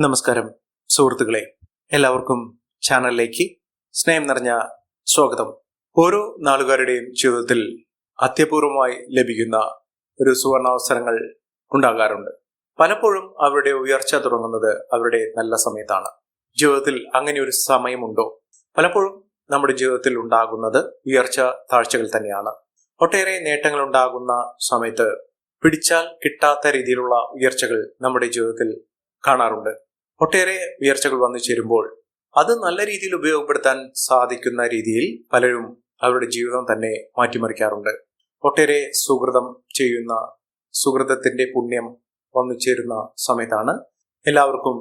നമസ്കാരം സുഹൃത്തുക്കളെ. എല്ലാവർക്കും ചാനലിലേക്ക് സ്നേഹം നിറഞ്ഞ സ്വാഗതം. ഓരോ നാളുകാരുടെയും ജീവിതത്തിൽ അത്യപൂർവമായി ലഭിക്കുന്ന ഒരു സുവർണാവസരങ്ങൾ ഉണ്ടാകാറുണ്ട്. പലപ്പോഴും അവരുടെ ഉയർച്ച തുടങ്ങുന്നത് അവരുടെ നല്ല സമയത്താണ്. ജീവിതത്തിൽ അങ്ങനെ ഒരു സമയമുണ്ടോ? പലപ്പോഴും നമ്മുടെ ജീവിതത്തിൽ ഉണ്ടാകുന്നത് ഉയർച്ച താഴ്ചകൾ തന്നെയാണ്. ഒട്ടേറെ നേട്ടങ്ങൾ ഉണ്ടാകുന്ന സമയത്ത് പിടിച്ചാൽ കിട്ടാത്ത രീതിയിലുള്ള ഉയർച്ചകൾ നമ്മുടെ ജീവിതത്തിൽ കാണാറുണ്ട്. ഒട്ടേറെ ഉയർച്ചകൾ വന്നു ചേരുമ്പോൾ അത് നല്ല രീതിയിൽ ഉപയോഗപ്പെടുത്താൻ സാധിക്കുന്ന രീതിയിൽ പലരും അവരുടെ ജീവിതം തന്നെ മാറ്റിമറിക്കാറുണ്ട്. ഒട്ടേറെ സുഹൃതം ചെയ്യുന്ന സുഹൃതത്തിന്റെ പുണ്യം വന്നു ചേരുന്ന സമയത്താണ് എല്ലാവർക്കും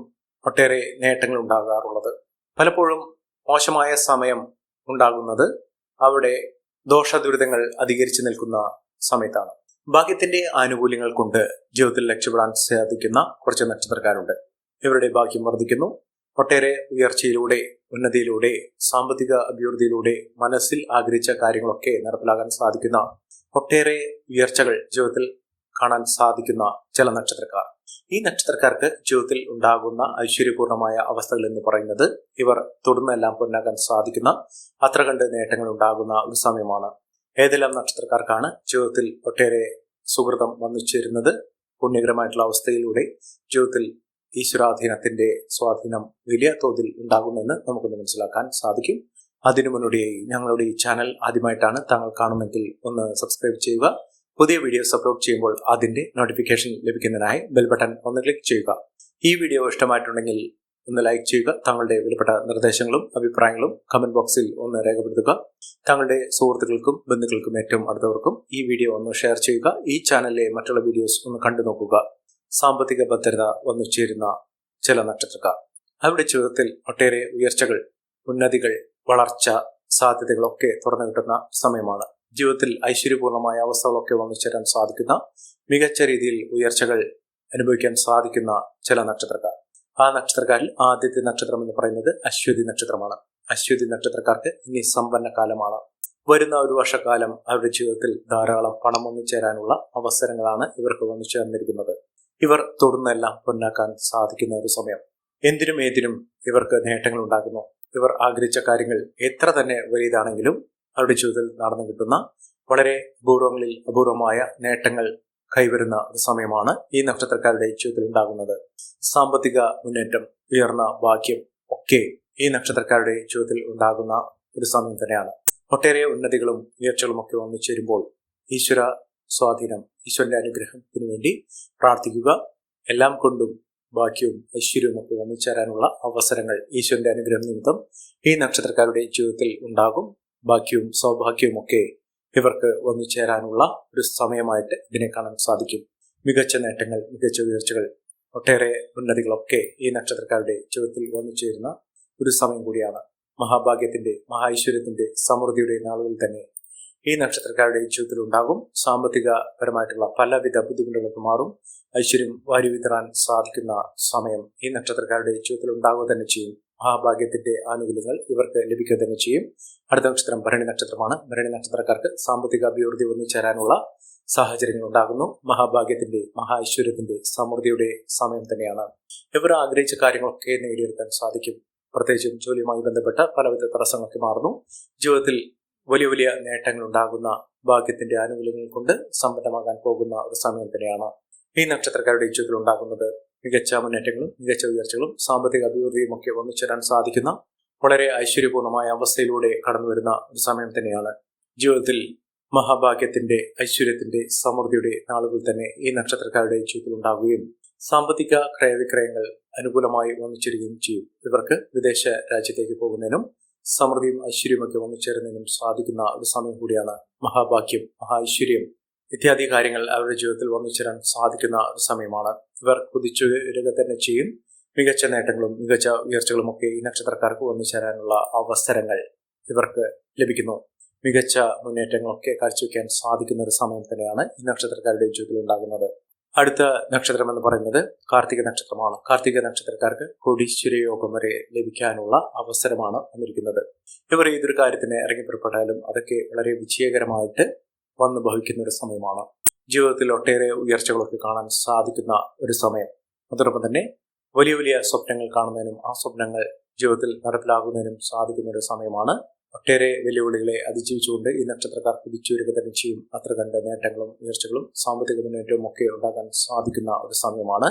ഒട്ടേറെ നേട്ടങ്ങൾ ഉണ്ടാകാറുള്ളത്. പലപ്പോഴും മോശമായ സമയം ഉണ്ടാകുന്നത് അവിടെ ദോഷദുരിതങ്ങൾ അധികരിച്ചു നിൽക്കുന്ന സമയത്താണ്. ഭാഗ്യത്തിന്റെ ആനുകൂല്യങ്ങൾ കൊണ്ട് ജീവിതത്തിൽ രക്ഷപ്പെടാൻ സാധിക്കുന്ന കുറച്ച് നക്ഷത്രക്കാരുണ്ട്. ഇവരുടെ ഭാഗ്യം വർദ്ധിക്കുന്നു. ഒട്ടേറെ ഉയർച്ചയിലൂടെ ഉന്നതിയിലൂടെ സാമ്പത്തിക അഭിവൃദ്ധിയിലൂടെ മനസ്സിൽ ആഗ്രഹിച്ച കാര്യങ്ങളൊക്കെ നടപ്പിലാകാൻ സാധിക്കുന്ന ഒട്ടേറെ ഉയർച്ചകൾ ജീവിതത്തിൽ കാണാൻ സാധിക്കുന്ന ചില നക്ഷത്രക്കാർ. ഈ നക്ഷത്രക്കാർക്ക് ജീവിതത്തിൽ ഉണ്ടാകുന്ന ഐശ്വര്യപൂർണമായ അവസ്ഥകൾ എന്ന് പറയുന്നത് ഇവർ തുടർന്നെല്ലാം പൊന്നാകാൻ സാധിക്കുന്ന അത്ര കണ്ട് നേട്ടങ്ങൾ ഉണ്ടാകുന്ന ഒരു സമയമാണ്. ഏതെല്ലാം നക്ഷത്രക്കാർക്കാണ് ജീവിതത്തിൽ ഒട്ടേറെ സുഹൃതം വന്നു ചേരുന്നത്? പുണ്യകരമായിട്ടുള്ള അവസ്ഥയിലൂടെ ജീവിതത്തിൽ ഈശ്വരാധീനത്തിന്റെ സ്വാധീനം വലിയ തോതിൽ ഉണ്ടാകുമെന്ന് നമുക്കൊന്ന് മനസ്സിലാക്കാൻ സാധിക്കും. അതിനു മുന്നോടിയായി ഞങ്ങളുടെ ഈ ചാനൽ ആദ്യമായിട്ടാണ് താങ്കൾ കാണുന്നെങ്കിൽ ഒന്ന് സബ്സ്ക്രൈബ് ചെയ്യുക. പുതിയ വീഡിയോസ് അപ്ലോഡ് ചെയ്യുമ്പോൾ അതിന്റെ നോട്ടിഫിക്കേഷൻ ലഭിക്കുന്നതിനായി ബെൽ ബട്ടൺ ഒന്ന് ക്ലിക്ക് ചെയ്യുക. ഈ വീഡിയോ ഇഷ്ടമായിട്ടുണ്ടെങ്കിൽ ഒന്ന് ലൈക്ക് ചെയ്യുക. താങ്കളുടെ വിലപ്പെട്ട നിർദ്ദേശങ്ങളും അഭിപ്രായങ്ങളും കമന്റ് ബോക്സിൽ ഒന്ന് രേഖപ്പെടുത്തുക. താങ്കളുടെ സുഹൃത്തുക്കൾക്കും ബന്ധുക്കൾക്കും ഏറ്റവും അടുത്തവർക്കും ഈ വീഡിയോ ഒന്ന് ഷെയർ ചെയ്യുക. ഈ ചാനലിലെ മറ്റുള്ള വീഡിയോസ് ഒന്ന് കണ്ടു നോക്കുക സാമ്പത്തിക ഭദ്രത വന്നു ചേരുന്ന ചില നക്ഷത്രക്കാർ. അവരുടെ ജീവിതത്തിൽ ഒട്ടേറെ ഉയർച്ചകൾ ഉന്നതികൾ വളർച്ച സാധ്യതകളൊക്കെ തുറന്നു കിട്ടുന്ന സമയമാണ്. ജീവിതത്തിൽ ഐശ്വര്യപൂർണമായ അവസ്ഥകളൊക്കെ വന്നു ചേരാൻ സാധിക്കുന്ന മികച്ച രീതിയിൽ ഉയർച്ചകൾ അനുഭവിക്കാൻ സാധിക്കുന്ന ചില നക്ഷത്രക്കാർ. ആ നക്ഷത്രക്കാരിൽ ആദ്യത്തെ നക്ഷത്രം എന്ന് പറയുന്നത് അശ്വതി നക്ഷത്രമാണ്. അശ്വതി നക്ഷത്രക്കാർക്ക് ഇനി സമ്പന്ന കാലമാണ്. വരുന്ന ഒരു വർഷക്കാലം അവരുടെ ജീവിതത്തിൽ ധാരാളം പണം വന്നു ചേരാനുള്ള അവസരങ്ങളാണ് ഇവർക്ക് വന്നു ചേർന്നിരിക്കുന്നത് ഇവർ തുടർന്നെല്ലാം പൊന്നാക്കാൻ സാധിക്കുന്ന ഒരു സമയം. എന്തിനും ഏതിനും ഇവർക്ക് നേട്ടങ്ങൾ ഉണ്ടാകുന്നു. ഇവർ ആഗ്രഹിച്ച കാര്യങ്ങൾ എത്ര തന്നെ വലിയതാണെങ്കിലും അവരുടെ ജീവിതത്തിൽ നടന്നു കിട്ടുന്ന വളരെ അപൂർവങ്ങളിൽ അപൂർവമായ നേട്ടങ്ങൾ കൈവരുന്ന ഒരു സമയമാണ് ഈ നക്ഷത്രക്കാരുടെ ജീവിതത്തിൽ ഉണ്ടാകുന്നത്. സാമ്പത്തിക മുന്നേറ്റം ഉയർന്ന ഭാഗ്യം ഒക്കെ ഈ നക്ഷത്രക്കാരുടെ ജീവിതത്തിൽ ഉണ്ടാകുന്ന ഒരു സമയം തന്നെയാണ്. ഒട്ടേറെ ഉന്നതികളും ഉയർച്ചകളും ഒക്കെ വന്നു ചേരുമ്പോൾ ഈശ്വര സ്വാധീനം ഈശ്വരന്റെ അനുഗ്രഹത്തിന് വേണ്ടി പ്രാർത്ഥിക്കുക. എല്ലാം കൊണ്ടും ഭാഗ്യവും ഐശ്വര്യവും ഒക്കെ വന്നു ചേരാനുള്ള അവസരങ്ങൾ ഈശ്വരന്റെ അനുഗ്രഹം നിമിത്തം ഈ നക്ഷത്രക്കാരുടെ ജീവിതത്തിൽ ഉണ്ടാകും. ഭാഗ്യവും സൗഭാഗ്യവും ഒക്കെ ഇവർക്ക് വന്നു ചേരാനുള്ള ഒരു സമയമായിട്ട് ഇതിനെ കാണാൻ സാധിക്കും. മികച്ച നേട്ടങ്ങൾ മികച്ച ഉയർച്ചകൾ ഒട്ടേറെ ഉന്നതികളൊക്കെ ഈ നക്ഷത്രക്കാരുടെ ജീവിതത്തിൽ വന്നു ചേരുന്ന ഒരു സമയം കൂടിയാണ്. മഹാഭാഗ്യത്തിന്റെ മഹാ ഐശ്വര്യത്തിന്റെ സമൃദ്ധിയുടെ നാളുകൾ തന്നെ ഈ നക്ഷത്രക്കാരുടെ ജീവിതത്തിൽ ഉണ്ടാകും. സാമ്പത്തിക പരമായിട്ടുള്ള പലവിധ ബുദ്ധിമുട്ടുകൾക്ക് മാറും. ഐശ്വര്യം വാരി വിതറാൻ സാധിക്കുന്ന സമയം ഈ നക്ഷത്രക്കാരുടെ ജീവിതത്തിൽ ഉണ്ടാകുക തന്നെ ചെയ്യും. മഹാഭാഗ്യത്തിന്റെ ആനുകൂല്യങ്ങൾ ഇവർക്ക് ലഭിക്കുക തന്നെ ചെയ്യും. അടുത്ത നക്ഷത്രം ഭരണി നക്ഷത്രമാണ്. ഭരണി നക്ഷത്രക്കാർക്ക് സാമ്പത്തിക അഭിവൃദ്ധി വന്നു ചേരാനുള്ള സാഹചര്യങ്ങൾ ഉണ്ടാകുന്നു. മഹാഭാഗ്യത്തിന്റെ മഹാ ഐശ്വര്യത്തിന്റെ സമൃദ്ധിയുടെ സമയം തന്നെയാണ്. ഇവർ ആഗ്രഹിച്ച കാര്യങ്ങളൊക്കെ നേടിയെടുക്കാൻ സാധിക്കും. പ്രത്യേകിച്ചും ജോലിയുമായി ബന്ധപ്പെട്ട പലവിധ തടസ്സങ്ങളൊക്കെ മാറുന്നു. ജീവിതത്തിൽ വലിയ വലിയ നേട്ടങ്ങൾ ഉണ്ടാകുന്ന ഭാഗ്യത്തിന്റെ ആനുകൂല്യങ്ങൾ കൊണ്ട് സമ്പന്നമാകാൻ പോകുന്ന ഒരു സമയം തന്നെയാണ് ഈ നക്ഷത്രക്കാരുടെ ജീവിതത്തിൽ ഉണ്ടാകുന്നത്. മികച്ച മുന്നേറ്റങ്ങളും മികച്ച ഉയർച്ചകളും സാമ്പത്തിക അഭിവൃദ്ധിയും ഒക്കെ ഒന്നിച്ചേരാൻ സാധിക്കുന്ന വളരെ ഐശ്വര്യപൂർണമായ അവസ്ഥയിലൂടെ കടന്നു വരുന്ന ഒരു സമയം തന്നെയാണ്. ജീവിതത്തിൽ മഹാഭാഗ്യത്തിന്റെ ഐശ്വര്യത്തിന്റെ സമൃദ്ധിയുടെ നാളുകൾ തന്നെ ഈ നക്ഷത്രക്കാരുടെ ജീവിതത്തിൽ ഉണ്ടാവുകയും സാമ്പത്തിക ക്രയവിക്രയങ്ങൾ അനുകൂലമായി വന്നുചേരുകയും ചെയ്യും. ഇവർക്ക് വിദേശ രാജ്യത്തേക്ക് പോകുന്നതിനും സമൃദ്ധിയും ഐശ്വര്യമൊക്കെ വന്നുചേരുന്നതിനും സാധിക്കുന്ന ഒരു സമയം കൂടിയാണ് മഹാഭാഗ്യം മഹാ ഐശ്വര്യം ഇത്യാദി കാര്യങ്ങൾ അവരുടെ ജീവിതത്തിൽ വന്നുചേരാൻ സാധിക്കുന്ന ഒരു സമയമാണ്. ഇവർ കുതിച്ചുയരുക തന്നെ ചെയ്യും. മികച്ച നേട്ടങ്ങളും മികച്ച ഉയർച്ചകളും ഒക്കെ ഈ നക്ഷത്രക്കാർക്ക് വന്നു ചേരാനുള്ള അവസരങ്ങൾ ഇവർക്ക് ലഭിക്കുന്നു. മികച്ച മുന്നേറ്റങ്ങളൊക്കെ കാഴ്ചവെക്കാൻ സാധിക്കുന്ന ഒരു സമയം തന്നെയാണ് ഈ നക്ഷത്രക്കാരുടെ ജീവിതത്തിൽ ഉണ്ടാകുന്നത്. അടുത്ത നക്ഷത്രം എന്ന് പറയുന്നത് കാർത്തിക നക്ഷത്രമാണ്. കാർത്തിക നക്ഷത്രക്കാർക്ക് കോടീശ്വര യോഗം വരെ ലഭിക്കാനുള്ള അവസരമാണ് വന്നിരിക്കുന്നത്. ഇവർ ഏതൊരു കാര്യത്തിന് ഇറങ്ങിപ്പുറപ്പെട്ടാലും അതൊക്കെ വളരെ വിജയകരമായിട്ട് വന്നു ഭവിക്കുന്ന ഒരു സമയമാണ്. ജീവിതത്തിൽ ഒട്ടേറെ ഉയർച്ചകളൊക്കെ കാണാൻ സാധിക്കുന്ന ഒരു സമയം. അതോടൊപ്പം തന്നെ വലിയ വലിയ സ്വപ്നങ്ങൾ കാണുന്നതിനും ആ സ്വപ്നങ്ങൾ ജീവിതത്തിൽ നടപ്പിലാകുന്നതിനും സാധിക്കുന്ന ഒരു സമയമാണ് ഒട്ടേറെ വെല്ലുവിളികളെ അതിജീവിച്ചുകൊണ്ട് ഈ നക്ഷത്രക്കാർ കുതിച്ചുവരിക തന്നെ ചെയ്യും. അത്ര കണ്ട നേട്ടങ്ങളും ഉയർച്ചകളും സാമ്പത്തിക മുന്നേറ്റവും ഒക്കെ ഉണ്ടാകാൻ സാധിക്കുന്ന ഒരു സമയമാണ്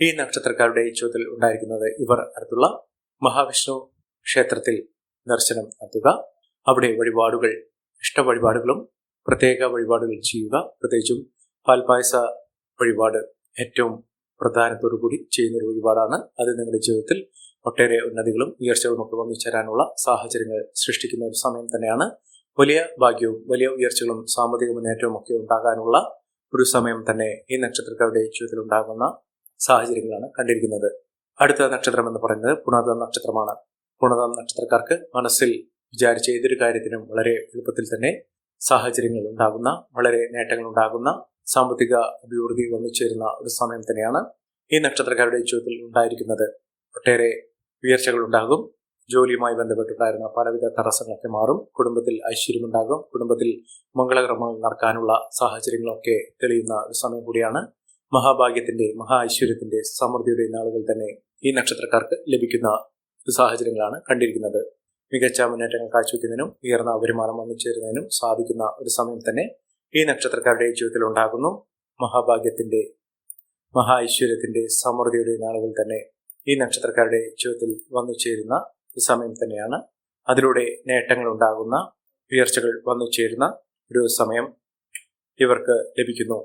ഈ നക്ഷത്രക്കാരുടെ ജീവിതത്തിൽ ഉണ്ടായിരിക്കുന്നത്. ഇവർ അടുത്തുള്ള മഹാവിഷ്ണു ക്ഷേത്രത്തിൽ ദർശനം നടത്തുക. അവിടെ വഴിപാടുകൾ ഇഷ്ട വഴിപാടുകളും പ്രത്യേക വഴിപാടുകൾ ചെയ്യുക. പ്രത്യേകിച്ചും പാൽപായസ വഴിപാട് ഏറ്റവും പ്രധാനത്തോടു കൂടി ചെയ്യുന്ന ഒരു വഴിപാടാണ്. അത് നിങ്ങളുടെ ജീവിതത്തിൽ ഒട്ടേറെ ഉന്നതികളും ഉയർച്ചകളും ഒക്കെ വന്നു ചേരാനുള്ള സാഹചര്യങ്ങൾ സൃഷ്ടിക്കുന്ന ഒരു സമയം തന്നെയാണ്. വലിയ ഭാഗ്യവും വലിയ ഉയർച്ചകളും സാമ്പത്തിക മുന്നേറ്റവും ഒക്കെ ഉണ്ടാകാനുള്ള ഒരു സമയം തന്നെ ഈ നക്ഷത്രക്കാരുടെ ജീവിതത്തിൽ ഉണ്ടാകുന്ന സാഹചര്യങ്ങളാണ് കണ്ടിരിക്കുന്നത്. അടുത്ത നക്ഷത്രം എന്ന് പറയുന്നത് പുണർദം നക്ഷത്രമാണ്. പുണർദം നക്ഷത്രക്കാർക്ക് മനസ്സിൽ വിചാരിച്ച ഏതൊരു കാര്യത്തിനും വളരെ എളുപ്പത്തിൽ തന്നെ സാഹചര്യങ്ങൾ ഉണ്ടാകുന്ന വളരെ നേട്ടങ്ങൾ ഉണ്ടാകുന്ന സാമ്പത്തിക അഭിവൃദ്ധി വന്നു ചേരുന്ന ഒരു സമയം തന്നെയാണ് ഈ നക്ഷത്രക്കാരുടെ ജീവിതത്തിൽ ഉണ്ടായിരിക്കുന്നത്. ഒട്ടേറെ ഉയർച്ചകൾ ഉണ്ടാകും ജോലിയുമായി ബന്ധപ്പെട്ടുണ്ടായിരുന്ന പലവിധ തടസ്സങ്ങളൊക്കെ മാറും. കുടുംബത്തിൽ ഐശ്വര്യമുണ്ടാകും. കുടുംബത്തിൽ മംഗളകർമ്മങ്ങൾ നടക്കാനുള്ള സാഹചര്യങ്ങളൊക്കെ തെളിയുന്ന ഒരു സമയം കൂടിയാണ്. മഹാഭാഗ്യത്തിന്റെ മഹാ ഐശ്വര്യത്തിന്റെ സമൃദ്ധിയുടെ നാളുകൾ തന്നെ ഈ നക്ഷത്രക്കാർക്ക് ലഭിക്കുന്ന സാഹചര്യങ്ങളാണ് കണ്ടിരിക്കുന്നത്. മികച്ച മുന്നേറ്റങ്ങൾ കാഴ്ചവെക്കുന്നതിനും ഉയർന്ന വരുമാനം വന്നുചേരുന്നതിനും സാധിക്കുന്ന ഒരു സമയം തന്നെ ഈ നക്ഷത്രക്കാരുടെ ജീവിതത്തിൽ ഉണ്ടാകുന്നു. മഹാഭാഗ്യത്തിന്റെ മഹാ ഐശ്വര്യത്തിന്റെ സമൃദ്ധിയുടെ നാളുകൾ തന്നെ ഈ നക്ഷത്രക്കാരുടെ ജീവിതത്തിൽ വന്നു ചേരുന്ന സമയം തന്നെയാണ്. അതിലൂടെ നേട്ടങ്ങൾ ഉണ്ടാകുന്ന ഉയർച്ചകൾ വന്നു ചേരുന്ന ഒരു സമയം ഇവർക്ക് ലഭിക്കുന്നു.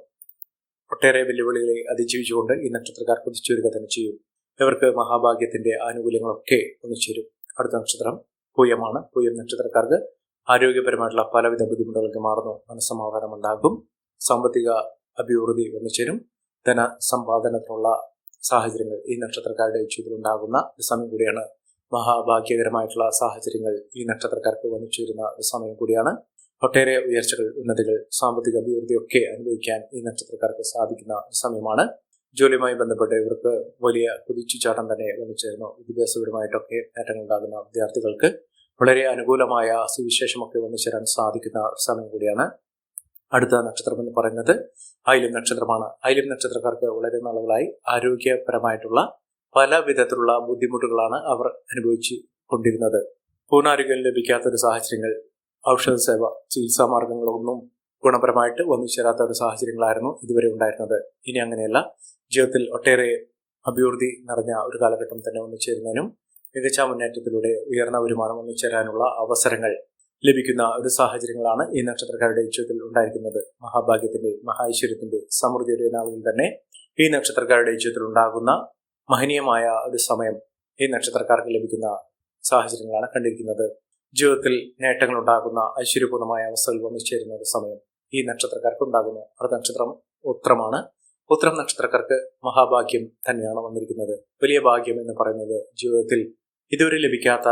ഒട്ടേറെ വെല്ലുവിളികളെ അതിജീവിച്ചുകൊണ്ട് ഈ നക്ഷത്രക്കാർ കുതിച്ചുവരിക തന്നെ ചെയ്യും. ഇവർക്ക് മഹാഭാഗ്യത്തിന്റെ ആനുകൂല്യങ്ങളൊക്കെ വന്നു ചേരും. അടുത്ത നക്ഷത്രം പൂയമാണ്. പൂയം നക്ഷത്രക്കാർക്ക് ആരോഗ്യപരമായിട്ടുള്ള പലവിധ ബുദ്ധിമുട്ടുകൾക്ക് മാറുന്നു. മനസ്സമാധാനം ഉണ്ടാകും സാമ്പത്തിക അഭിവൃദ്ധി വന്നു ചേരും. ധന സമ്പാദനത്തിനുള്ള സാഹചര്യങ്ങൾ ഈ നക്ഷത്രക്കാരുടെ ഒരു സമയം കൂടിയാണ്. മഹാഭാഗ്യകരമായിട്ടുള്ള സാഹചര്യങ്ങൾ ഈ നക്ഷത്രക്കാർക്ക് വന്നു ചേരുന്ന സമയം കൂടിയാണ്. ഒട്ടേറെ ഉയർച്ചകൾ ഉന്നതികൾ സാമ്പത്തിക അഭിവൃദ്ധിയൊക്കെ അനുഭവിക്കാൻ ഈ നക്ഷത്രക്കാർക്ക് സാധിക്കുന്ന സമയമാണ്. ജോലിയുമായി ബന്ധപ്പെട്ട് ഇവർക്ക് വലിയ കുതിച്ചുചാട്ടം തന്നെ വന്നു ചേരുന്നു. വിദ്യാഭ്യാസപരമായിട്ടൊക്കെ നേട്ടങ്ങൾ ഉണ്ടാകുന്ന വിദ്യാർത്ഥികൾക്ക് വളരെ അനുകൂലമായ സുവിശേഷമൊക്കെ വന്നു ചേരാൻ സാധിക്കുന്ന സമയം കൂടിയാണ്. അടുത്ത നക്ഷത്രം എന്ന് പറയുന്നത് ഐലം നക്ഷത്രമാണ്. ഐലം നക്ഷത്രക്കാർക്ക് വളരെ നാളുകളായി ആരോഗ്യപരമായിട്ടുള്ള പല വിധത്തിലുള്ള ബുദ്ധിമുട്ടുകളാണ് അവർ അനുഭവിച്ചു കൊണ്ടിരുന്നത്. പൂർണാരോഗ്യം ലഭിക്കാത്ത ഒരു സാഹചര്യങ്ങൾ ഔഷധ സേവ ചികിത്സാ മാർഗങ്ങളൊന്നും ഗുണപരമായിട്ട് വന്നു ചേരാത്ത ഒരു സാഹചര്യങ്ങളായിരുന്നു ഇതുവരെ ഉണ്ടായിരുന്നത്. ഇനി അങ്ങനെയല്ല. ജീവിതത്തിൽ ഒട്ടേറെ അഭിവൃദ്ധി നിറഞ്ഞ ഒരു കാലഘട്ടം തന്നെ വന്നു ചേരുന്നതിനും മികച്ച മുന്നേറ്റത്തിലൂടെ ഉയർന്ന വരുമാനം വന്നു ചേരാനുള്ള അവസരങ്ങൾ ലഭിക്കുന്ന ഒരു സാഹചര്യങ്ങളാണ് ഈ നക്ഷത്രക്കാരുടെ ജീവിതത്തിൽ ഉണ്ടായിരിക്കുന്നത്. മഹാഭാഗ്യത്തിന്റെ മഹാഐശ്വര്യത്തിന്റെ സമൃദ്ധിയുടെ നാളിൽ തന്നെ ഈ നക്ഷത്രക്കാരുടെ ജീവിതത്തിൽ ഉണ്ടാകുന്ന മഹനീയമായ ഒരു സമയം ഈ നക്ഷത്രക്കാർക്ക് ലഭിക്കുന്ന സാഹചര്യങ്ങളാണ് കണ്ടിരിക്കുന്നത്. ജീവിതത്തിൽ നേട്ടങ്ങൾ ഉണ്ടാകുന്ന ഐശ്വര്യപൂർണമായ അവസ്ഥകൾ വന്നു ചേരുന്ന ഒരു സമയം ഈ നക്ഷത്രക്കാർക്ക് ഉണ്ടാകുന്നു. അടുത്ത നക്ഷത്രം ഉത്രമാണ് ഉത്രം നക്ഷത്രക്കാർക്ക് മഹാഭാഗ്യം തന്നെയാണ് വന്നിരിക്കുന്നത്. വലിയ ഭാഗ്യം എന്ന് പറയുന്നത് ജീവിതത്തിൽ ഇതുവരെ ലഭിക്കാത്ത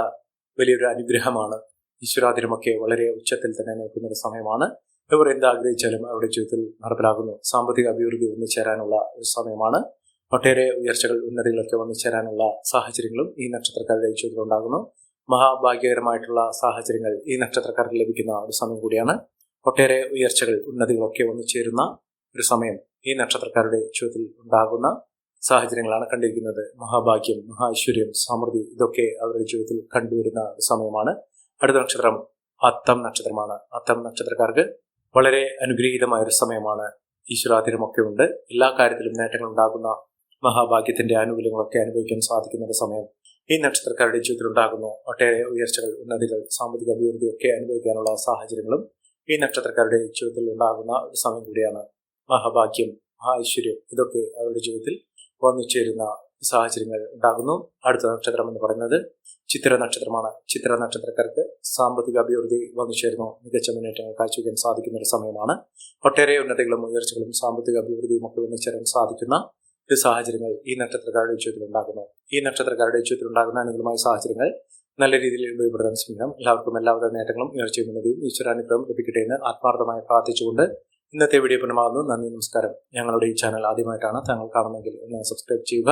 വലിയൊരു അനുഗ്രഹമാണ്. ഈശ്വരാതിരുമൊക്കെ വളരെ ഉച്ചത്തിൽ തന്നെ നിൽക്കുന്ന ഒരു സമയമാണ്. ഇവർ എന്താഗ്രഹിച്ചാലും അവരുടെ ജീവിതത്തിൽ നടപ്പിലാകുന്നു. സാമ്പത്തിക അഭിവൃദ്ധി വന്നു ചേരാനുള്ള ഒരു സമയമാണ്. ഒട്ടേറെ ഉയർച്ചകൾ ഉന്നതികളൊക്കെ വന്നു ചേരാനുള്ള സാഹചര്യങ്ങളും ഈ നക്ഷത്രക്കാരുടെ ജീവിതത്തിൽ ഉണ്ടാകുന്നു. മഹാഭാഗ്യകരമായിട്ടുള്ള സാഹചര്യങ്ങൾ ഈ നക്ഷത്രക്കാർക്ക് ലഭിക്കുന്ന ഒരു സമയം കൂടിയാണ്. ഒട്ടേറെ ഉയർച്ചകൾ ഉന്നതികളൊക്കെ വന്നു ചേരുന്ന ഒരു സമയം ഈ നക്ഷത്രക്കാരുടെ ജീവിതത്തിൽ ഉണ്ടാകുന്ന സാഹചര്യങ്ങളാണ് കണ്ടിരിക്കുന്നത്. മഹാഭാഗ്യം മഹാ ഐശ്വര്യം സമൃദ്ധി ഇതൊക്കെ അവരുടെ ജീവിതത്തിൽ കണ്ടുവരുന്ന സമയമാണ്. അടുത്ത നക്ഷത്രം അത്തം നക്ഷത്രമാണ്. അത്തം നക്ഷത്രക്കാർക്ക് വളരെ അനുഗ്രഹീതമായ ഒരു സമയമാണ്. ഈശ്വരാതിരമൊക്കെ ഉണ്ട് എല്ലാ കാര്യത്തിലും നേട്ടങ്ങൾ ഉണ്ടാകുന്ന മഹാഭാഗ്യത്തിന്റെ ആനുകൂല്യങ്ങളൊക്കെ അനുഭവിക്കാൻ സാധിക്കുന്ന ഒരു സമയം ഈ നക്ഷത്രക്കാരുടെ ജീവിതത്തിൽ ഉണ്ടാകുന്നു. ഒട്ടേറെ ഉയർച്ചകൾ ഉന്നതികൾ സാമ്പത്തിക അഭിവൃദ്ധിയൊക്കെ അനുഭവിക്കാനുള്ള സാഹചര്യങ്ങളും ഈ നക്ഷത്രക്കാരുടെ ജീവിതത്തിൽ ഉണ്ടാകുന്ന ഒരു സമയം കൂടിയാണ്. മഹാഭാഗ്യം മഹാ ഐശ്വര്യം ഇതൊക്കെ അവരുടെ ജീവിതത്തിൽ വന്നു ചേരുന്ന സാഹചര്യങ്ങൾ ഉണ്ടാകുന്നു. അടുത്ത നക്ഷത്രം എന്ന് പറയുന്നത് ചിത്ര നക്ഷത്രമാണ്. ചിത്ര നക്ഷത്രക്കാർക്ക് സാമ്പത്തിക അഭിവൃദ്ധി വന്നു ചേരുന്നു മികച്ച മുന്നേറ്റങ്ങൾ കാഴ്ചവെക്കാൻ സാധിക്കുന്ന ഒരു സമയമാണ്. ഒട്ടേറെ ഉന്നതികളും ഉയർച്ചകളും സാമ്പത്തിക അഭിവൃദ്ധിയും ഒക്കെ വന്നു ചേരാൻ സാധിക്കുന്ന ഒരു സാഹചര്യങ്ങൾ ഈ നക്ഷത്രക്കാരുടെ ജീവിതത്തിൽ ഉണ്ടാകുന്നു. ഈ നക്ഷത്രക്കാരുടെ ജീവിതത്തിൽ ഉണ്ടാകുന്ന അനുകൂലമായ സാഹചര്യങ്ങൾ നല്ല രീതിയിൽ ഉപയോഗപ്പെടുത്താൻ ശ്രമിക്കണം. എല്ലാവർക്കും എല്ലാവിധ നേട്ടങ്ങളും ഉയർച്ചയും ഉന്നതിയും ഈശ്വരാനുഗ്രഹം ലഭിക്കട്ടെ എന്ന് ആത്മാർത്ഥമായി പ്രാർത്ഥിച്ചുകൊണ്ട് ഇന്നത്തെ വീഡിയോ പൂർണമാകുന്നു. നന്ദി നമസ്കാരം. ഞങ്ങളുടെ ഈ ചാനൽ ആദ്യമായിട്ടാണ് താങ്കൾ കാണുന്നതെങ്കിൽ ഒന്ന് സബ്സ്ക്രൈബ് ചെയ്യുക.